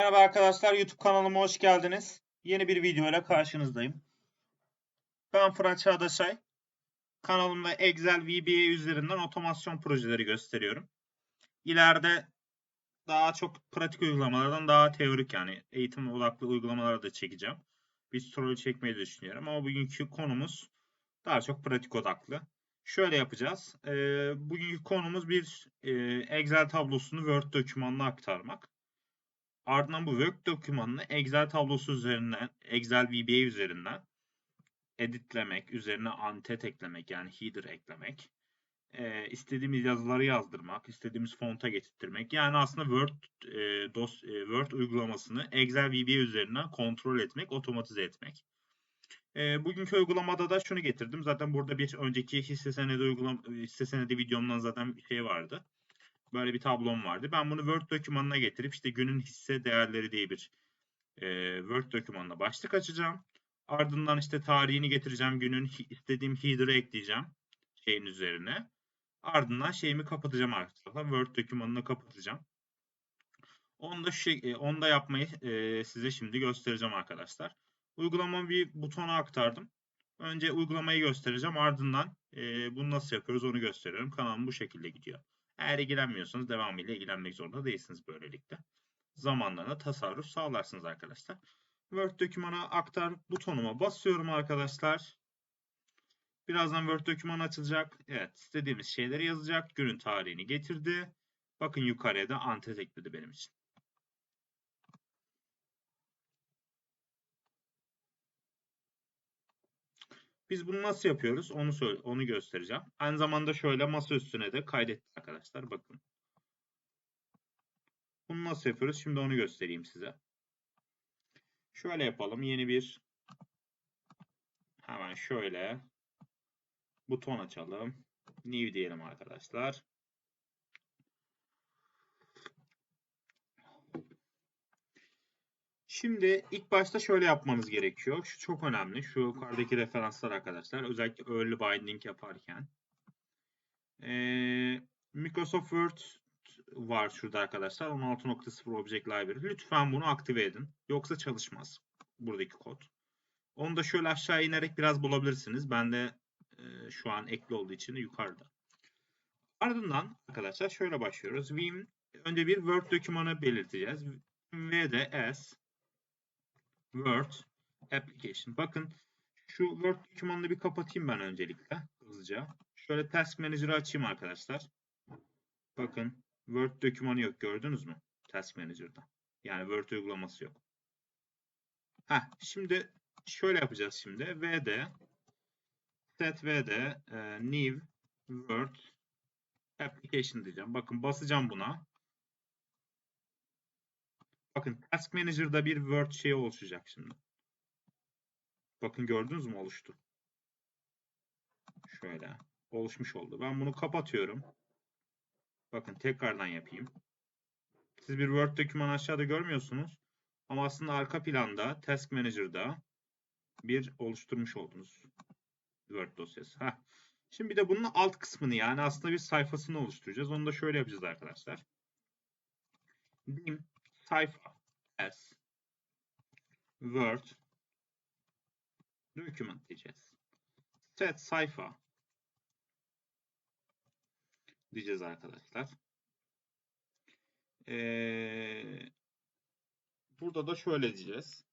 Merhaba arkadaşlar, YouTube kanalıma hoş geldiniz. Yeni bir video ile karşınızdayım. Ben Fırat Çağdaşay. Kanalımda Excel VBA üzerinden otomasyon projeleri gösteriyorum. İleride daha çok pratik uygulamalardan daha teorik yani eğitim odaklı uygulamaları da çekeceğim. Bir story çekmeyi düşünüyorum ama bugünkü konumuz daha çok pratik odaklı. Şöyle yapacağız. Ee, bugünkü konumuz bir e, Excel tablosunu Word dokümanına aktarmak. Ardından bu Word dokümanını Excel tablosu üzerinden, Excel VBA üzerinden editlemek, üzerine antet eklemek yani header eklemek, e, istediğimiz yazıları yazdırmak, istediğimiz fonta getirtmek. Yani aslında Word e, dos, e, Word uygulamasını Excel VBA üzerinden kontrol etmek, otomatize etmek. E, bugünkü uygulamada da şunu getirdim. Zaten burada bir önceki hisse senedi uygulama hisse senedi videomdan zaten bir şey vardı. Böyle bir tablom vardı. Ben bunu Word dokümanına getirip işte günün hisse değerleri diye bir e, Word dokümanına başlık açacağım. Ardından işte tarihini getireceğim. Günün istediğim header'ı ekleyeceğim şeyin üzerine. Ardından şeyimi kapatacağım arkadaşlar. Word dokümanını kapatacağım. Onu da, şu, e, onu da yapmayı e, size şimdi göstereceğim arkadaşlar. Uygulamamı bir butona aktardım. Önce uygulamayı göstereceğim. Ardından e, bunu nasıl yapıyoruz onu gösteriyorum. Kanalım bu şekilde gidiyor. Eğer ilgilenmiyorsanız devamıyla ilgilenmek zorunda değilsiniz böylelikle. Zamanlarına tasarruf sağlarsınız arkadaşlar. Word dokümana aktar butonuma basıyorum arkadaşlar. Birazdan Word dokümanı açılacak. Evet istediğimiz şeyleri yazacak. Günün tarihini getirdi. Bakın yukarıya da antet ekledi benim için. Biz bunu nasıl yapıyoruz? Onu onu göstereceğim. Aynı zamanda şöyle masa üstüne de kaydettim arkadaşlar. Bakın. Bunu nasıl yapıyoruz? Şimdi onu göstereyim size. Şöyle yapalım. Yeni bir hemen şöyle buton açalım. New diyelim arkadaşlar. Şimdi ilk başta şöyle yapmanız gerekiyor. Şu çok önemli. Şu yukarıdaki referanslar arkadaşlar. Özellikle early binding yaparken. Ee, Microsoft Word var şurada arkadaşlar. 16.0 Object Library. Lütfen bunu aktive edin. Yoksa çalışmaz buradaki kod. Onu da şöyle aşağı inerek biraz bulabilirsiniz. Ben de e, şu an ekli olduğu için yukarıda. Ardından arkadaşlar şöyle başlıyoruz. Vim önce bir Word dokümanı belirteceğiz. Ve de S Word Application. Bakın şu Word dokümanını bir kapatayım ben öncelikle hızlıca. Şöyle Task Manager'ı açayım arkadaşlar. Bakın Word dokümanı yok gördünüz mü? Task Manager'da. Yani Word uygulaması yok. Heh, şimdi şöyle yapacağız şimdi. VD set VD e, new Word application diyeceğim. Bakın basacağım buna. Bakın Task Manager'da bir Word şeyi oluşacak şimdi. Bakın gördünüz mü oluştu. Şöyle oluşmuş oldu. Ben bunu kapatıyorum. Bakın tekrardan yapayım. Siz bir Word dokümanı aşağıda görmüyorsunuz. Ama aslında arka planda Task Manager'da bir oluşturmuş oldunuz. Word dosyası. Heh. Şimdi bir de bunun alt kısmını yani aslında bir sayfasını oluşturacağız. Onu da şöyle yapacağız arkadaşlar. Sayfa as Word document diyeceğiz. Set sayfa diyeceğiz arkadaşlar. Ee, burada da şöyle diyeceğiz.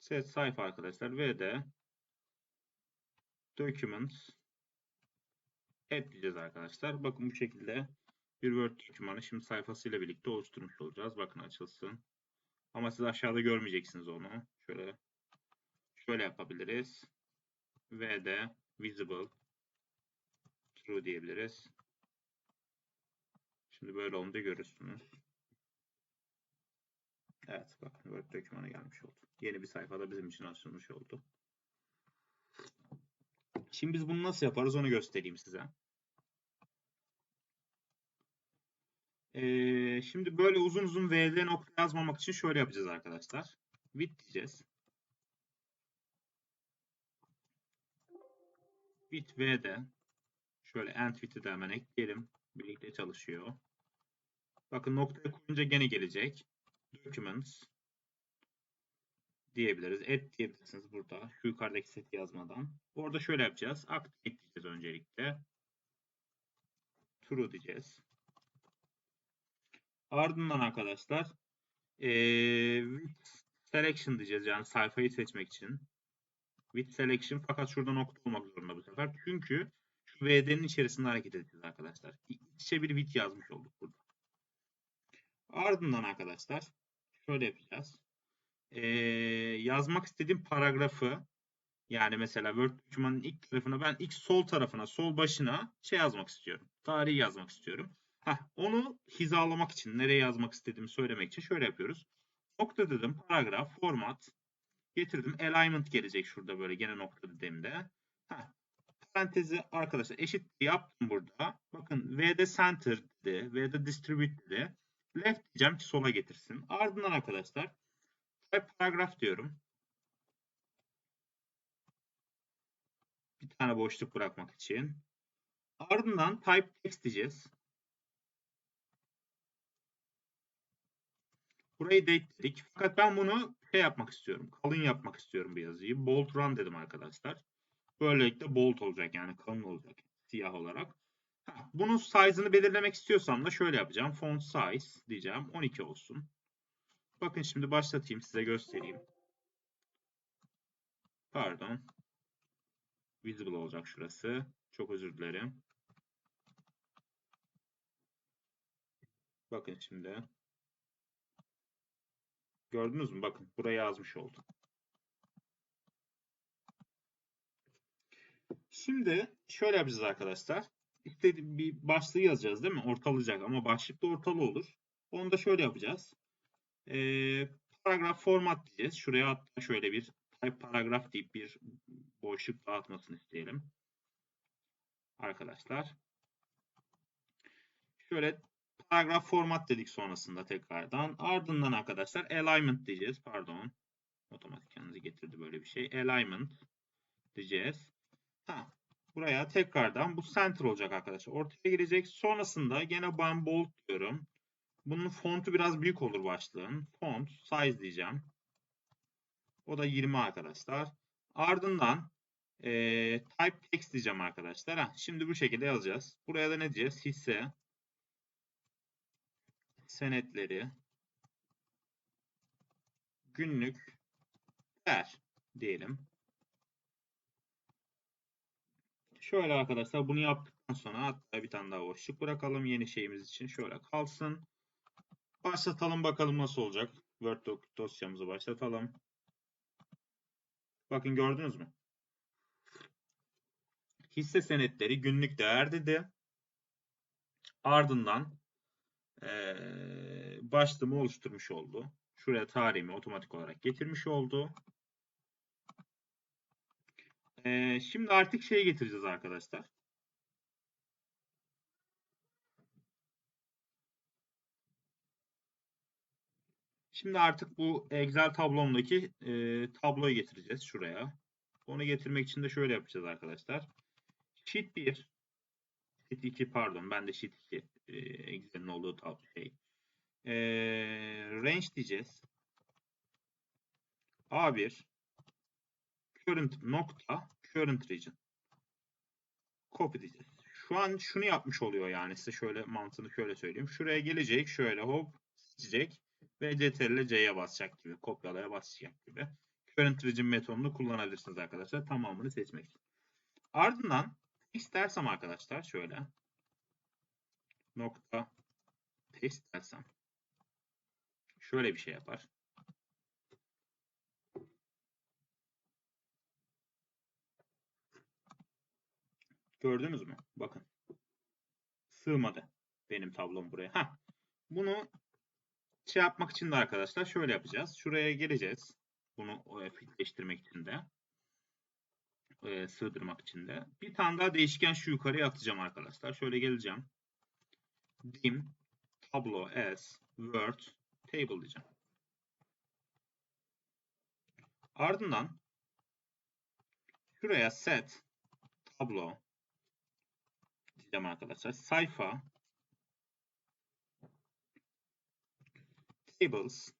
Set sayfa arkadaşlar ve de documents add diyeceğiz arkadaşlar. Bakın bu şekilde bir Word dokümanı şimdi sayfasıyla birlikte oluşturmuş olacağız. Bakın açılsın. Ama siz aşağıda görmeyeceksiniz onu. Şöyle şöyle yapabiliriz. Ve de visible true diyebiliriz. Şimdi böyle olunca görürsünüz. Evet bakın Word dokümanı gelmiş oldu. Yeni bir sayfada bizim için açılmış oldu. Şimdi biz bunu nasıl yaparız onu göstereyim size. Ee, şimdi böyle uzun uzun VD nokta yazmamak için şöyle yapacağız arkadaşlar. Width diyeceğiz. Width VD. Şöyle end width'i de hemen ekleyelim. Birlikte çalışıyor. Bakın noktaya koyunca gene gelecek. Documents diyebiliriz. Add diyebilirsiniz burada. Şu yukarıdaki set yazmadan. Orada şöyle yapacağız. Activate diyeceğiz öncelikle. True diyeceğiz. Ardından arkadaşlar ee, selection diyeceğiz. Yani sayfayı seçmek için. With selection fakat şurada nokta olmak zorunda bu sefer. Çünkü şu VD'nin içerisinde hareket edeceğiz arkadaşlar. İç içe bir with yazmış olduk burada. Ardından arkadaşlar şöyle yapacağız. Ee, yazmak istediğim paragrafı yani mesela Word dokümanın ilk tarafına ben ilk sol tarafına, sol başına şey yazmak istiyorum. Tarihi yazmak istiyorum. Heh, onu hizalamak için, nereye yazmak istediğimi söylemek için şöyle yapıyoruz. Nokta dedim, paragraf, format. Getirdim. Alignment gelecek şurada böyle gene nokta dediğimde. Heh, parantezi arkadaşlar eşit yaptım burada. Bakın V'de center dedi, V'de distribute dedi. Left diyeceğim ki sola getirsin. Ardından arkadaşlar type paragraf diyorum. Bir tane boşluk bırakmak için. Ardından type text diyeceğiz. Burayı date dedik. Fakat ben bunu şey yapmak istiyorum. Kalın yapmak istiyorum bir yazıyı. Bold run dedim arkadaşlar. Böylelikle bold olacak yani kalın olacak. Siyah olarak. Bunun size'ını belirlemek istiyorsam da şöyle yapacağım. Font size diyeceğim. 12 olsun. Bakın şimdi başlatayım size göstereyim. Pardon. Visible olacak şurası. Çok özür dilerim. Bakın şimdi. Gördünüz mü? Bakın buraya yazmış oldum. Şimdi şöyle yapacağız arkadaşlar. İşte bir başlığı yazacağız değil mi? Ortalayacak ama başlık da ortalı olur. Onu da şöyle yapacağız. Ee, paragraf format diyeceğiz. Şuraya hatta şöyle bir type paragraf deyip bir boşluk dağıtmasını isteyelim. Arkadaşlar. Şöyle paragraf format dedik sonrasında tekrardan. Ardından arkadaşlar alignment diyeceğiz. Pardon. Otomatik kendinizi getirdi böyle bir şey. Alignment diyeceğiz. Ha, buraya tekrardan bu center olacak arkadaşlar. Ortaya girecek. Sonrasında gene ben bold diyorum. Bunun fontu biraz büyük olur başlığın. Font size diyeceğim. O da 20 arkadaşlar. Ardından e, type text diyeceğim arkadaşlar. Ha, şimdi bu şekilde yazacağız. Buraya da ne diyeceğiz? Hisse senetleri günlük değer diyelim. Şöyle arkadaşlar bunu yaptıktan sonra hatta bir tane daha boşluk bırakalım yeni şeyimiz için. Şöyle kalsın. Başlatalım bakalım nasıl olacak. Word dosyamızı başlatalım. Bakın gördünüz mü? Hisse senetleri günlük değer dedi. Ardından ee, başlığımı oluşturmuş oldu. Şuraya tarihimi otomatik olarak getirmiş oldu. Ee, şimdi artık şeye getireceğiz arkadaşlar. Şimdi artık bu Excel tablomdaki e, tabloyu getireceğiz şuraya. Onu getirmek için de şöyle yapacağız arkadaşlar. Sheet 1, Sheet 2 pardon ben de Sheet 2 e, Excel'in olduğu tablo şey. E, range diyeceğiz. A1 current nokta current region. Copy diyeceğiz. Şu an şunu yapmış oluyor yani size şöyle mantığını şöyle söyleyeyim. Şuraya gelecek şöyle hop seçecek ve CTRL C'ye basacak gibi kopyalaya basacak gibi. Current region metodunu kullanabilirsiniz arkadaşlar tamamını seçmek için. Ardından istersem arkadaşlar şöyle nokta paste dersem şöyle bir şey yapar. Gördünüz mü? Bakın. Sığmadı benim tablom buraya. Ha. Bunu şey yapmak için de arkadaşlar şöyle yapacağız. Şuraya geleceğiz. Bunu fitleştirmek için de. e, sığdırmak için de. Bir tane daha değişken şu yukarıya atacağım arkadaşlar. Şöyle geleceğim. Dim tablo as word table diyeceğim. Ardından şuraya set tablo diyeceğim arkadaşlar. Sayfa tables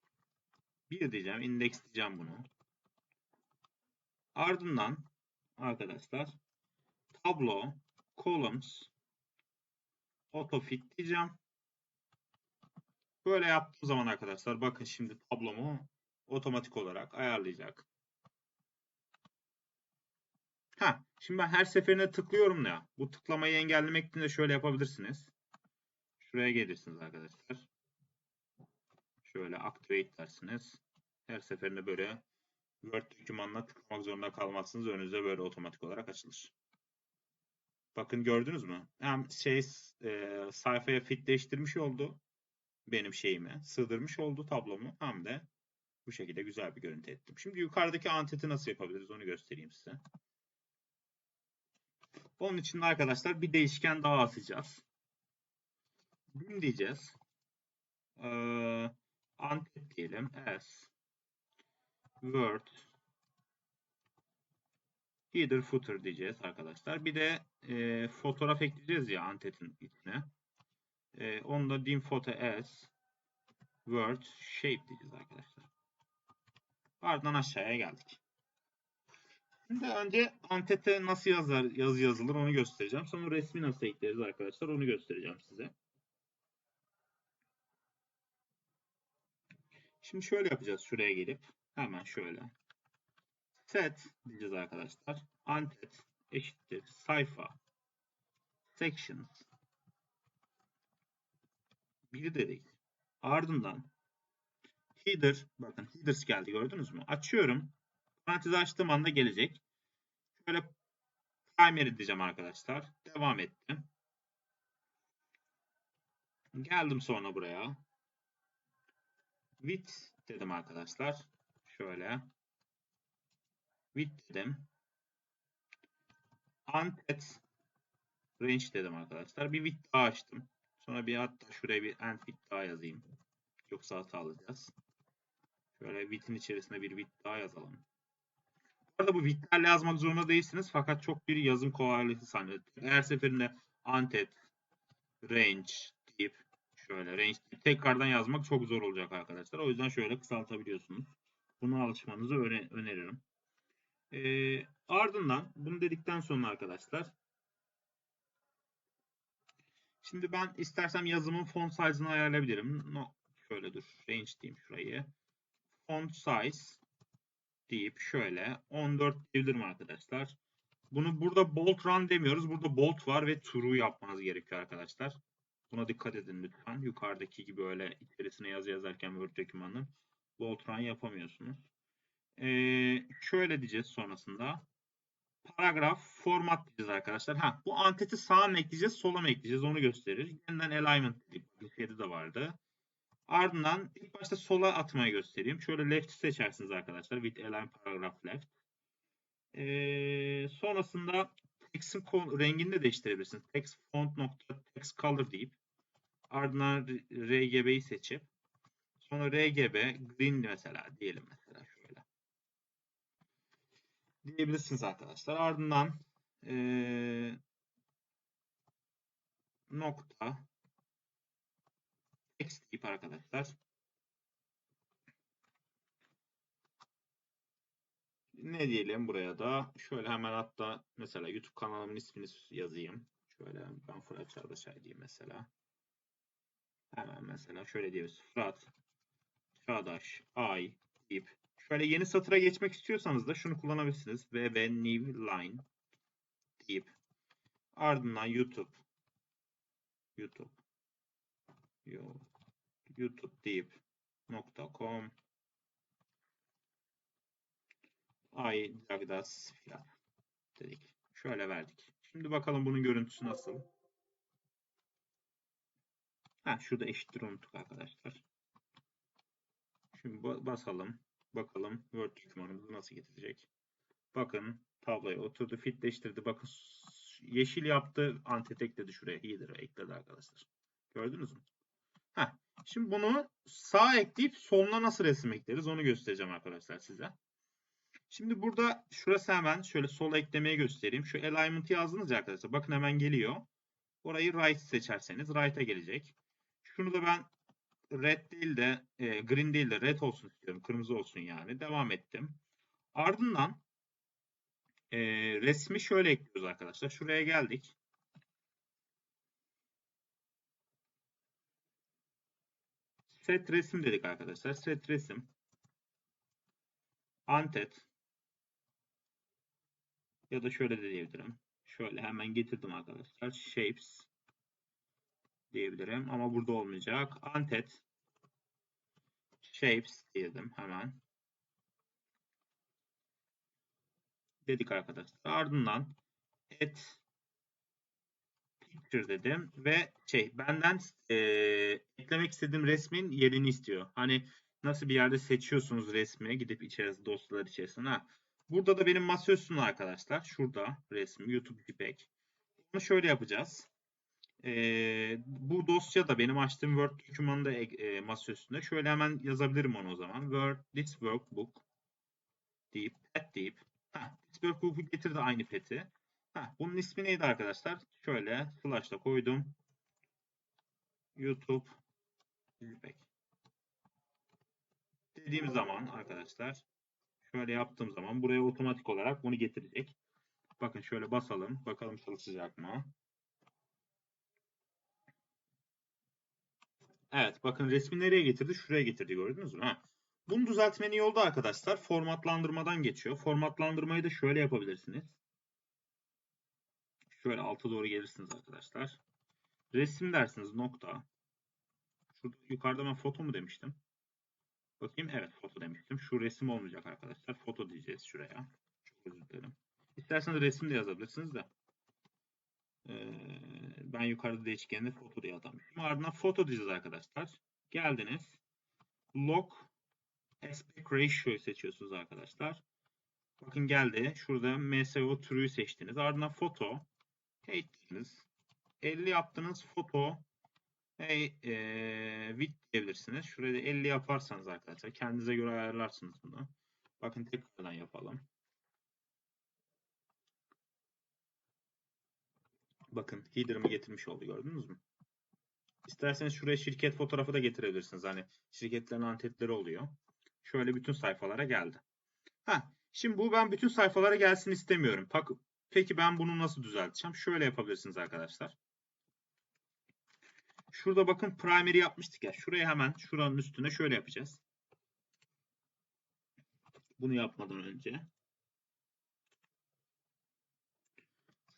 1 diyeceğim. Index diyeceğim bunu. Ardından arkadaşlar tablo columns autofit diyeceğim. Böyle yaptığım zaman arkadaşlar bakın şimdi tablomu otomatik olarak ayarlayacak. Ha, şimdi ben her seferinde tıklıyorum ya. Bu tıklamayı engellemek için de şöyle yapabilirsiniz. Şuraya gelirsiniz arkadaşlar. Şöyle activate dersiniz. Her seferinde böyle Word dokümanına tıklamak zorunda kalmazsınız. Önünüze böyle otomatik olarak açılır. Bakın gördünüz mü? Hem şey e, sayfaya fitleştirmiş oldu benim şeyimi. Sığdırmış oldu tablomu. Hem de bu şekilde güzel bir görüntü ettim. Şimdi yukarıdaki anteti nasıl yapabiliriz onu göstereyim size. Onun için arkadaşlar bir değişken daha atacağız. Dim diyeceğiz. Ee, antet diyelim. As Word header footer diyeceğiz arkadaşlar. Bir de e, fotoğraf ekleyeceğiz ya antetin içine. E, onu da dim photo as word shape diyeceğiz arkadaşlar. Ardından aşağıya geldik. Şimdi önce antete nasıl yazar, yazı yazılır onu göstereceğim. Sonra resmi nasıl ekleriz arkadaşlar onu göstereceğim size. Şimdi şöyle yapacağız şuraya gelip. Hemen şöyle. Set diyeceğiz arkadaşlar. Antet eşittir sayfa sections biri de değil. Ardından header bakın headers geldi gördünüz mü? Açıyorum. Parantez açtığım anda gelecek. Şöyle primary diyeceğim arkadaşlar. Devam ettim. Geldim sonra buraya. Width dedim arkadaşlar. Şöyle. Width dedim. Untet range dedim arkadaşlar. Bir width daha açtım. Sonra bir hatta şuraya bir end width daha yazayım. Yoksa hata alacağız. Şöyle width'in içerisine bir width daha yazalım. Arada bu width'lerle yazmak zorunda değilsiniz. Fakat çok bir yazım kolaylığı sağlıyor. Her seferinde untet range deyip şöyle range deyip tekrardan yazmak çok zor olacak arkadaşlar. O yüzden şöyle kısaltabiliyorsunuz. Buna alışmanızı öne öneririm. Ee, ardından bunu dedikten sonra arkadaşlar Şimdi ben istersem yazımın font size'ını ayarlayabilirim. No, şöyle dur. Range diyeyim şurayı. Font size deyip şöyle 14 diyebilirim arkadaşlar. Bunu burada bold run demiyoruz. Burada bold var ve true yapmanız gerekiyor arkadaşlar. Buna dikkat edin lütfen. Yukarıdaki gibi öyle içerisine yazı yazarken Word dokümanının bold run yapamıyorsunuz. Ee, şöyle diyeceğiz sonrasında. Paragraf format diyeceğiz arkadaşlar. Ha, bu anteti sağa mı ekleyeceğiz, sola mı ekleyeceğiz onu gösterir. Yeniden alignment dedik. Şeyde de vardı. Ardından ilk başta sola atmayı göstereyim. Şöyle left seçersiniz arkadaşlar. With align paragraph left. Ee, sonrasında text'in rengini de değiştirebilirsiniz. Text font nokta text color deyip ardından RGB'yi seçip sonra RGB green mesela diyelim mesela şöyle. Diyebilirsiniz arkadaşlar. Ardından ee, nokta text deyip arkadaşlar ne diyelim buraya da şöyle hemen hatta mesela YouTube kanalımın ismini yazayım. Şöyle ben Fırat Çağdaşay diyeyim mesela. Hemen mesela şöyle diyoruz. Fırat Çağdaş Ay deyip şöyle yeni satıra geçmek istiyorsanız da şunu kullanabilirsiniz. VB New Line deyip ardından YouTube YouTube YouTube deyip .com Ay Cagdas filan dedik. Şöyle verdik. Şimdi bakalım bunun görüntüsü nasıl. Ha şurada eşittir unuttuk arkadaşlar. Şimdi basalım. Bakalım Word dokümanımızı nasıl getirecek. Bakın tabloya oturdu, fitleştirdi. Bakın yeşil yaptı, antet ekledi şuraya. Header'ı ekledi arkadaşlar. Gördünüz mü? Heh. Şimdi bunu sağa ekleyip soluna nasıl resim ekleriz onu göstereceğim arkadaşlar size. Şimdi burada şurası hemen şöyle sol eklemeye göstereyim. Şu alignment'ı yazdınız ya arkadaşlar. Bakın hemen geliyor. Orayı right seçerseniz right'a gelecek. Şunu da ben red değil de e, green değil de red olsun istiyorum. Kırmızı olsun yani. Devam ettim. Ardından e, resmi şöyle ekliyoruz arkadaşlar. Şuraya geldik. Set resim dedik arkadaşlar. Set resim. Antet. Ya da şöyle de diyebilirim. Şöyle hemen getirdim arkadaşlar. Shapes diyebilirim ama burada olmayacak. Antet. Shapes diyelim hemen. Dedik arkadaşlar. Ardından add picture dedim ve şey benden eee, eklemek istediğim resmin yerini istiyor. Hani nasıl bir yerde seçiyorsunuz resmi gidip içerisinde dosyalar içerisine. Ha. Burada da benim masaüstüm arkadaşlar. Şurada resmi YouTube JPEG. Bunu şöyle yapacağız. Eee, bu dosya da benim açtığım Word dokümanında e, masaüstünde. Şöyle hemen yazabilirim onu o zaman. Word this workbook deyip pet deyip Heh, this workbook'u getirdi aynı peti. Heh, bunun ismi neydi arkadaşlar? Şöyle slash'la koydum. YouTube JPEG. Dediğim zaman arkadaşlar şöyle yaptığım zaman buraya otomatik olarak bunu getirecek. Bakın şöyle basalım. Bakalım çalışacak mı? Evet bakın resmi nereye getirdi? Şuraya getirdi gördünüz mü? Ha. Bunu düzeltmenin yolu da arkadaşlar formatlandırmadan geçiyor. Formatlandırmayı da şöyle yapabilirsiniz. Şöyle alta doğru gelirsiniz arkadaşlar. Resim dersiniz nokta. Şurada yukarıda ben foto mu demiştim? Bakayım evet foto demiştim. Şu resim olmayacak arkadaşlar. Foto diyeceğiz şuraya. Çok özür dilerim. İsterseniz resim de yazabilirsiniz de. Ee, ben yukarıda değişkende foto diye atamışım. Ardından foto diyeceğiz arkadaşlar. Geldiniz. Log aspect ratio seçiyorsunuz arkadaşlar. Bakın geldi. Şurada MSO türü seçtiniz. Ardından foto. Hey dediniz. 50 yaptınız. Foto. Hey e, width diyebilirsiniz. Şuraya da 50 yaparsanız arkadaşlar. Kendinize göre ayarlarsınız bunu. Bakın tekrardan yapalım. Bakın header'ımı getirmiş oldu gördünüz mü? İsterseniz şuraya şirket fotoğrafı da getirebilirsiniz. Hani şirketlerin antetleri oluyor. Şöyle bütün sayfalara geldi. Ha, şimdi bu ben bütün sayfalara gelsin istemiyorum. Pak- Peki ben bunu nasıl düzelteceğim? Şöyle yapabilirsiniz arkadaşlar. Şurada bakın primary yapmıştık ya. Şuraya hemen şuranın üstüne şöyle yapacağız. Bunu yapmadan önce.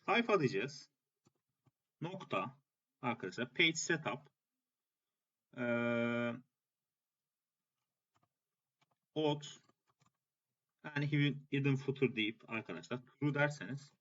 Sayfa diyeceğiz. Nokta. Arkadaşlar page setup. Ee, out yani hidden footer deyip arkadaşlar true derseniz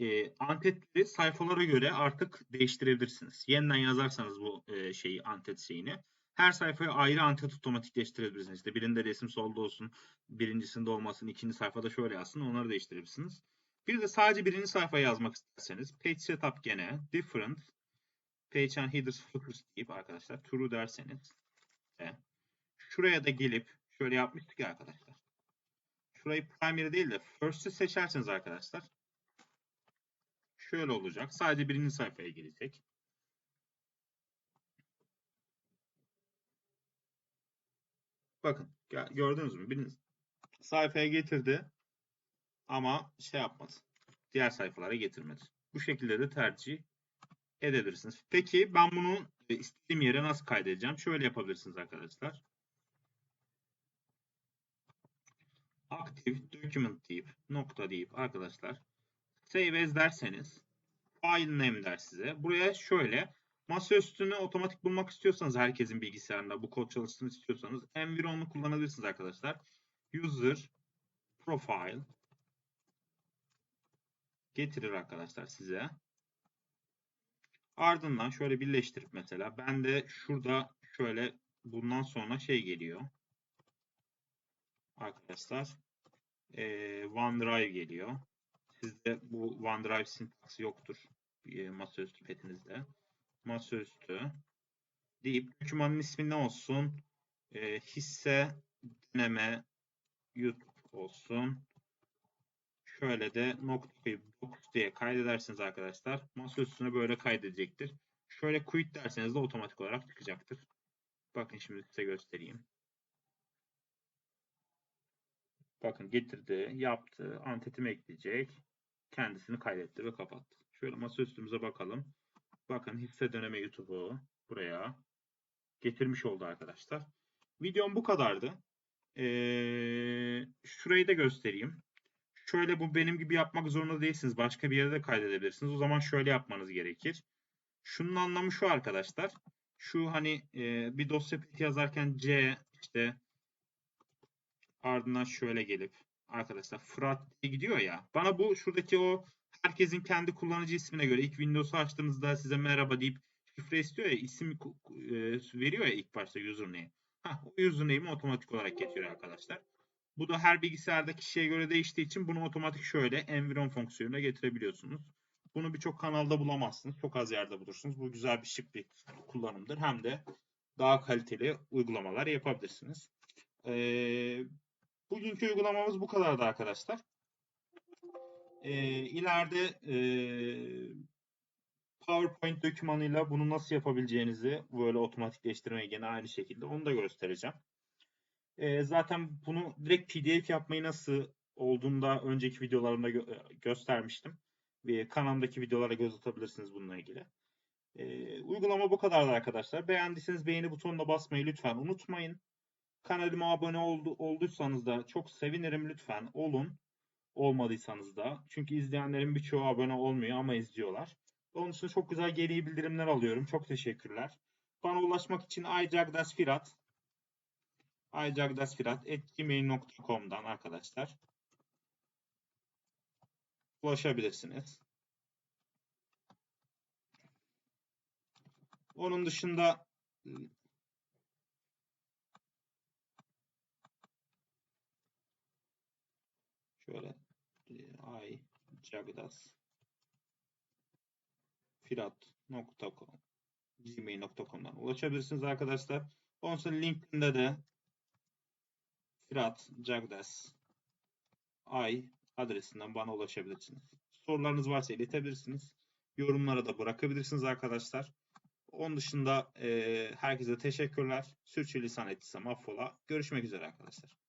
e, antetleri sayfalara göre artık değiştirebilirsiniz. Yeniden yazarsanız bu e, şeyi antet şeyini her sayfaya ayrı antet otomatikleştirebilirsiniz. İşte birinde resim solda olsun, birincisinde olmasın, ikinci sayfada şöyle yazsın onları değiştirebilirsiniz. Bir de sadece birinci sayfaya yazmak isterseniz page setup gene different page and headers footers deyip arkadaşlar true derseniz ve şuraya da gelip şöyle yapmıştık ya arkadaşlar. Şurayı primary değil de first'ı seçerseniz arkadaşlar şöyle olacak. Sadece birinci sayfaya gelecek. Bakın gö- gördünüz mü? Birinci sayfaya getirdi ama şey yapmadı. Diğer sayfalara getirmedi. Bu şekilde de tercih edebilirsiniz. Peki ben bunu e, istediğim yere nasıl kaydedeceğim? Şöyle yapabilirsiniz arkadaşlar. Active document deyip nokta deyip arkadaşlar save as derseniz file name der size. Buraya şöyle masa üstünü otomatik bulmak istiyorsanız herkesin bilgisayarında bu kod çalışsın istiyorsanız environ'u kullanabilirsiniz arkadaşlar. User profile getirir arkadaşlar size. Ardından şöyle birleştirip mesela ben de şurada şöyle bundan sonra şey geliyor. arkadaşlar eee, OneDrive geliyor. Sizde bu OneDrive sintaksı yoktur e, masaüstü petinizde. Masaüstü deyip dokümanın ismi ne olsun? Eee, hisse deneme YouTube olsun. Şöyle de nokta koyup diye kaydedersiniz arkadaşlar. Masa üstüne böyle kaydedecektir. Şöyle quit derseniz de otomatik olarak çıkacaktır. Bakın şimdi size göstereyim. Bakın getirdi, yaptı, antetimi ekleyecek. Kendisini kaydetti ve kapattı. Şöyle masa üstümüze bakalım. Bakın hisse dönemi YouTube'u buraya getirmiş oldu arkadaşlar. Videom bu kadardı. Ee, şurayı da göstereyim. Şöyle bu benim gibi yapmak zorunda değilsiniz. Başka bir yere de kaydedebilirsiniz. O zaman şöyle yapmanız gerekir. Şunun anlamı şu arkadaşlar. Şu hani e, bir dosya yazarken C işte ardından şöyle gelip arkadaşlar Fırat diye gidiyor ya. Bana bu şuradaki o herkesin kendi kullanıcı ismine göre ilk Windows'u açtığınızda size merhaba deyip şifre istiyor ya isim e, veriyor ya ilk başta username. Hah, o username'i otomatik olarak getiriyor arkadaşlar. Bu da her bilgisayarda kişiye göre değiştiği için bunu otomatik şöyle environ fonksiyonuna getirebiliyorsunuz. Bunu birçok kanalda bulamazsınız. Çok az yerde bulursunuz. Bu güzel bir şık bir kullanımdır. Hem de daha kaliteli uygulamalar yapabilirsiniz. Ee, bugünkü uygulamamız bu kadardı arkadaşlar. Ee, ileride e, PowerPoint dokümanıyla bunu nasıl yapabileceğinizi böyle otomatikleştirmeyi gene aynı şekilde onu da göstereceğim. E, zaten bunu direkt PDF yapmayı nasıl olduğunda önceki videolarımda gö- göstermiştim. Ve kanalımdaki videolara göz atabilirsiniz bununla ilgili. E, uygulama bu kadardı arkadaşlar. Beğendiyseniz beğeni butonuna basmayı lütfen unutmayın. Kanalıma abone oldu, olduysanız da çok sevinirim lütfen olun. Olmadıysanız da. Çünkü izleyenlerin birçoğu abone olmuyor ama izliyorlar. Onun için çok güzel geri bildirimler alıyorum. Çok teşekkürler. Bana ulaşmak için iCagdasfirat iCagdasfirat.gmail.com'dan arkadaşlar ulaşabilirsiniz. Onun dışında şöyle iCagdas firat.com gmail.com'dan ulaşabilirsiniz arkadaşlar. Onun sonra LinkedIn'de de Firat Cagdas Ay adresinden bana ulaşabilirsiniz. Sorularınız varsa iletebilirsiniz. Yorumlara da bırakabilirsiniz arkadaşlar. Onun dışında e, herkese teşekkürler. Sürçülisan ettiysem affola. Görüşmek üzere arkadaşlar.